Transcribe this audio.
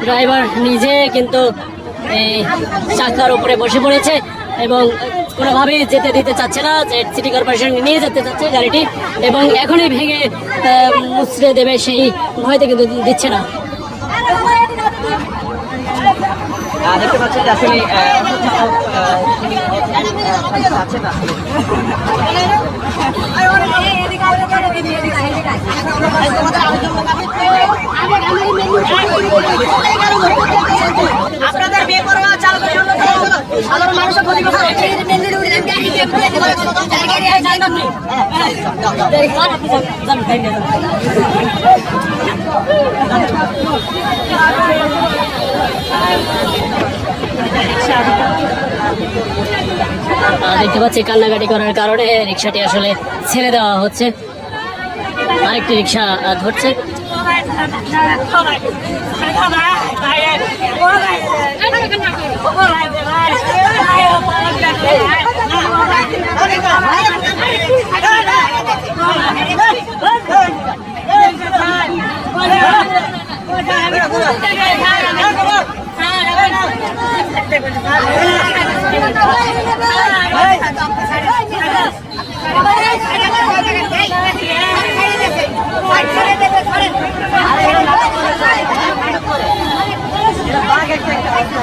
Driver নিজে কিন্তু এই চাকার উপরে বসে পড়েছে এবং কোনোভাবেই যেতে দিতে চাচ্ছে না যে সিটি কর্পোরেশন নিয়ে যেতে চাচ্ছে গাড়িটি এবং এখনই ভেঙে মুচড়ে দেবে সেই ভয়তে কিন্তু দিচ্ছে না দেখতে পাচ্ছেন যে আসলে আহ, আহ, তিনি, আহ, চাচ্ছেন না আসলে। দেখতে পাচ্ছি কান্নাকাটি করার কারণে রিক্সাটি আসলে ছেড়ে দেওয়া হচ্ছে। আরেকটি রিক্সা ধরছে Hey!